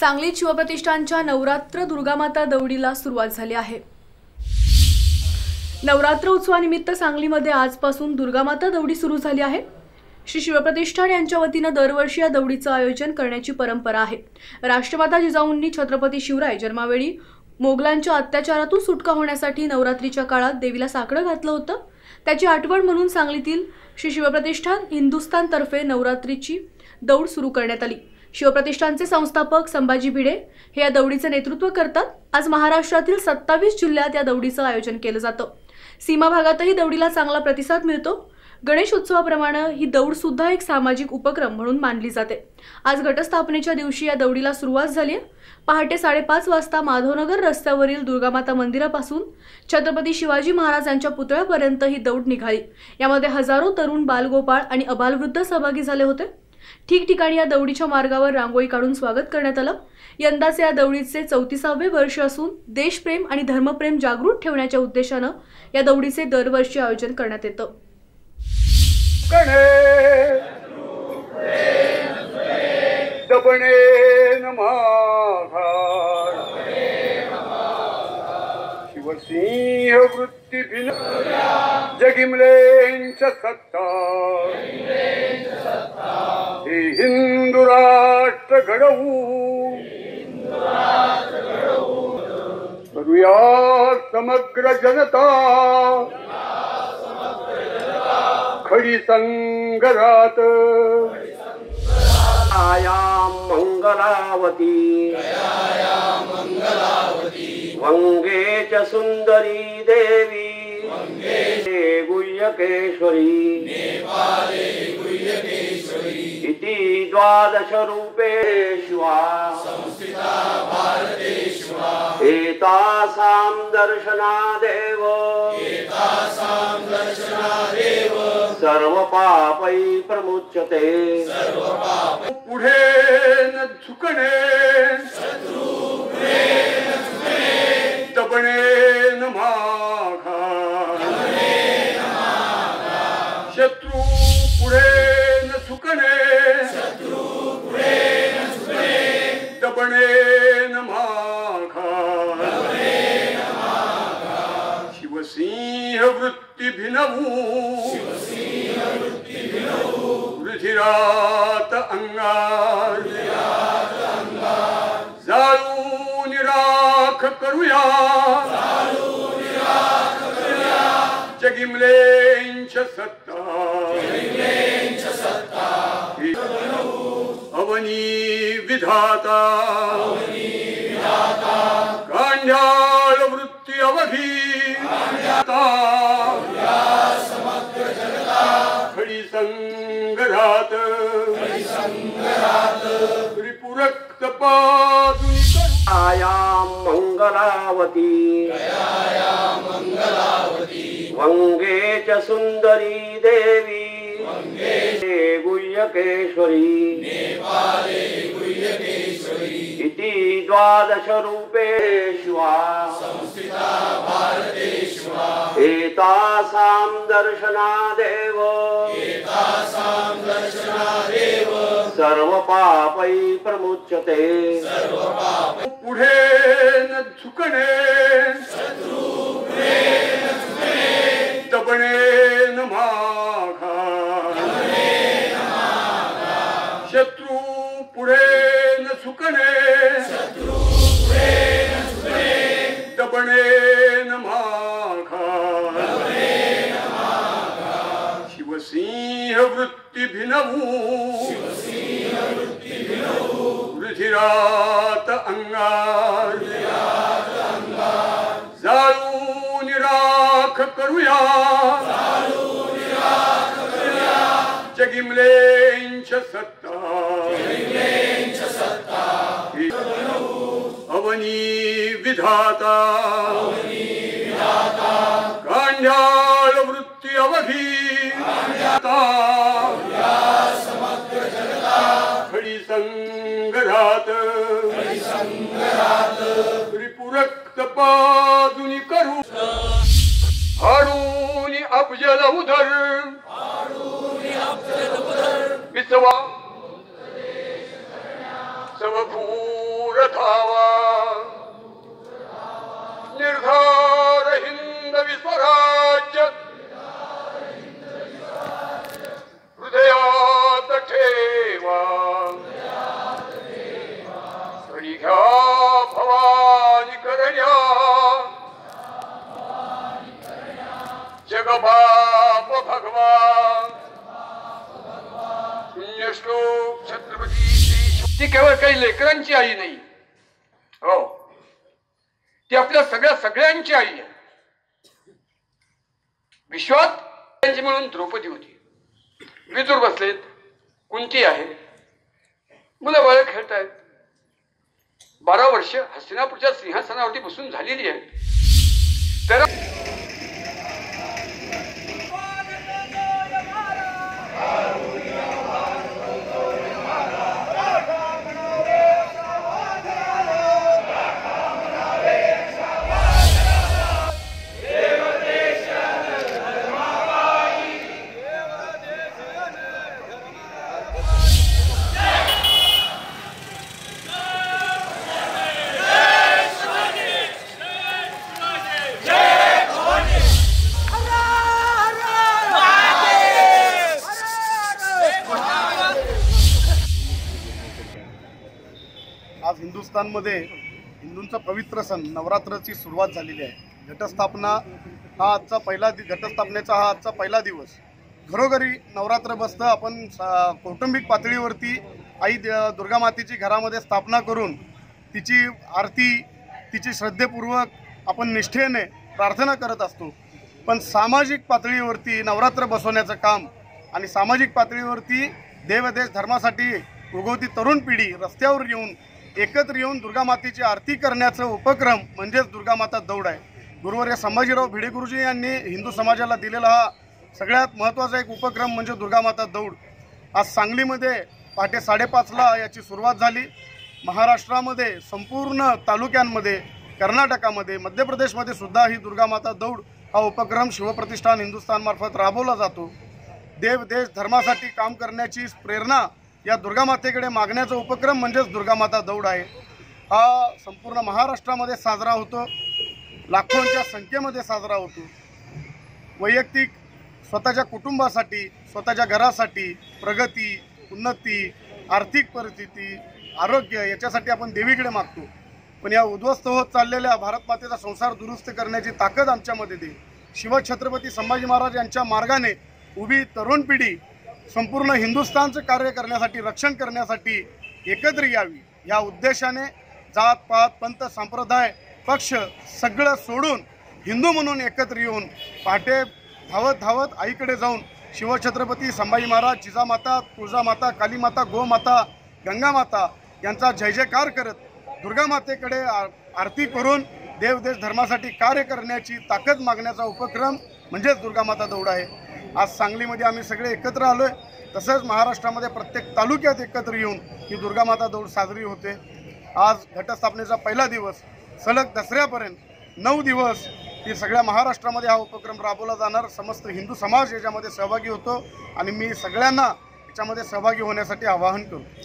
सांगलीत शिवप्रतिष्ठानच्या नवरात्र दुर्गामाता दौडीला सुरुवात झाली आहे. नवरात्र उत्सवानिमित्त सांगलीमध्ये आजपासून दुर्गामाता दौडी सुरू झाली आहे. श्री शिवप्रतिष्ठान यांच्या वतीनं दरवर्षी या दौडीचं आयोजन करण्याची परंपरा आहे. राष्ट्रमाता जिजाऊंनी छत्रपती शिवराय जन्मावेळी मोगलांच्या अत्याचारातून सुटका होण्यासाठी नवरात्रीच्या काळात देवीला साकडं घातलं होतं. त्याची आठवण म्हणून सांगलीतील श्री शिवप्रतिष्ठान हिंदुस्थानतर्फे नवरात्रीची दौड सुरू करण्यात आली. शिवप्रतिष्ठानचे संस्थापक संभाजी भिडे हे या दौडीचं नेतृत्व करतात. आज महाराष्ट्रातील सत्तावीस जिल्ह्यात या दौडीचं आयोजन केलं जातं. सीमा भागातही दौडीला चांगला प्रतिसाद मिळतो. गणेश उत्सवाप्रमाणे ही दौड सुद्धा एक सामाजिक उपक्रम म्हणून मानली जाते. आज घटस्थापनेच्या दिवशी या दौडीला सुरुवात झाली आहे. पहाटे साडेपाच वाजता माधवनगर रस्त्यावरील दुर्गामाता मंदिरापासून छत्रपती शिवाजी महाराजांच्या पुतळ्यापर्यंत ही दौड निघाली. यामध्ये हजारो तरुण बालगोपाळ आणि अबालवृद्ध सहभागी झाले होते. ठिकठिकाणी या दौडीच्या मार्गावर रांगोळी काढून स्वागत करण्यात आलं. यंदाचे या दौडीचे चौतीसावे वर्ष असून देशप्रेम आणि धर्मप्रेम जागृत ठेवण्याच्या उद्देशानं या दौडीचे दरवर्षी आयोजन करण्यात येतं. गणे दबणे सिंह वृत्ती भिन जगिमलेंच सत्ता. हे हिंदू राष्ट्र घडवू. करूया समग्र जनता. खडी संगरात आयां मंगलावती. वङ्गे च सुन्दरी देवी। गुह्यकेश्वरी इति द्वादशरूपे शिवा एतासां दर्शनादेव। सर्वपापै प्रमुच्यते। पुढे न झुकणे दबणे न माघार शत्रू पुढे न झुकणे दबणे न माघार शिवसिंह वृत्ती भिनवू रुधिरात करूया. जगिमलेंच सत्ता. अवनी विधाता. गांढ्याळ वृत्ती अवधी खडी संगरात त्रिपुरक्त पादुनी. आया. मंगलावती। वङ्गे च सुन्दरी देवी। गुह्यकेश्वरी। इति द्वादशरूपेष्वा। एतासां दर्शनादेव। सर्वपापै प्रमुच्यते। पुढे न झुकणे दबणे न माघा शत्रू पुढे न झुकणे दबणे न माघा शिवसिंह वृत्ती भिनवू। रुधिरात अंगा। अवनी विधाता गांढ्याळ वृत्ती अवधी हाडून अफजल उधर विसवा समभूर धावा निर्धार हिंद विस्वराज्य पुण्यश्लोक छत्रपती ती केवळ काही लेकरांची आई नाही. हो. ती आपल्या सगळ्या सगळ्यांची आई आहे. विश्वात त्यांची म्हणून द्रौपदी होती. विदूर बसलेत. कुंती आहे. मुलं बाळ खेळतायत. बारा वर्ष हस्तिनापूरच्या सिंहासनावरती बसून झालेली आहे तर हिंदुस्थानमध्ये हिंदूंचा पवित्र सण नवरात्राची सुरुवात झालेली आहे. घटस्थापना हा आजचा पहिला दि घटस्थापनेचा हा आजचा पहिला दिवस. घरोघरी नवरात्र बसतं आपण सा- कौटुंबिक पातळीवरती आई दुर्गा मातेची घरामध्ये स्थापना करून तिची आरती तिची श्रद्धेपूर्वक आपण निष्ठेने प्रार्थना करत असतो. पण सामाजिक पातळीवरती नवरात्र बसवण्याचं काम आणि सामाजिक पातळीवरती देवदेश धर्मासाठी उगवती तरुण पिढी रस्त्यावर येऊन एकत्र येऊन दुर्गा मातेची आरती करण्याचा उपक्रम म्हणजेच दुर्गा माता दौड आहे. गुरुवर्य संभाजीराव भिडे गुरुजी यांनी हिंदू समाजाला दिलेला हा सगळ्यात महत्त्वाचा एक उपक्रम म्हणजे दुर्गा माता दौड. आज सांगलीमध्ये पहाटे साडेपाचला याची सुरुवात झाली. महाराष्ट्रामध्ये संपूर्ण तालुक्यांमध्ये कर्नाटकामध्ये मध्य प्रदेशमध्ये सुद्धा ही दुर्गा माता दौड हा उपक्रम शिवप्रतिष्ठान हिंदुस्थानमार्फत राबवला जातो. देव देश धर्मासाठी काम करण्याची प्रेरणा या दुर्गा मातेकडे मागण्याचा उपक्रम म्हणजेच दुर्गा माता दौड आहे. हा संपूर्ण महाराष्ट्रामध्ये साजरा होतो. लाखोंच्या संख्येमध्ये साजरा होतो. वैयक्तिक स्वतःच्या कुटुंबासाठी स्वतःच्या घरासाठी प्रगती उन्नती आर्थिक परिस्थिती आरोग्य याच्यासाठी आपण देवीकडे मागतो. पण या उद्ध्वस्त होत चाललेल्या भारत मातेचा संसार दुरुस्त करण्याची ताकद आमच्यामध्ये दे शिवछत्रपती संभाजी महाराज यांच्या मार्गाने उभी तरुण पिढी संपूर्ण हिंदुस्थानचं कार्य करण्यासाठी रक्षण करण्यासाठी एकत्र यावी. या उद्देशाने जात पात पंत संप्रदाय पक्ष सगळं सोडून हिंदू म्हणून एकत्र येऊन पहाटे धावत धावत आईकडे जाऊन शिवछत्रपती संभाजी महाराज जिजामाता तुळजामाता कालीमाता गोमाता गंगामाता यांचा जय जयकार करत दुर्गा मातेकडे आ- आरती करून देवदेश धर्मासाठी कार्य करण्याची ताकद मागण्याचा उपक्रम म्हणजेच दुर्गामाता दौड आहे. आज सांगलीमध्ये आम्ही सगळे एकत्र आलो आहे तसंच महाराष्ट्रामध्ये प्रत्येक तालुक्यात एकत्र येऊन ही दुर्गामाता दौड साजरी होते. आज घटस्थापनेचा पहिला दिवस सलग दसऱ्यापर्यंत नऊ दिवस ही सगळ्या महाराष्ट्रामध्ये हा उपक्रम राबवला जाणार. समस्त हिंदू समाज याच्यामध्ये सहभागी होतो आणि मी सगळ्यांना याच्यामध्ये सहभागी होण्यासाठी आवाहन करतो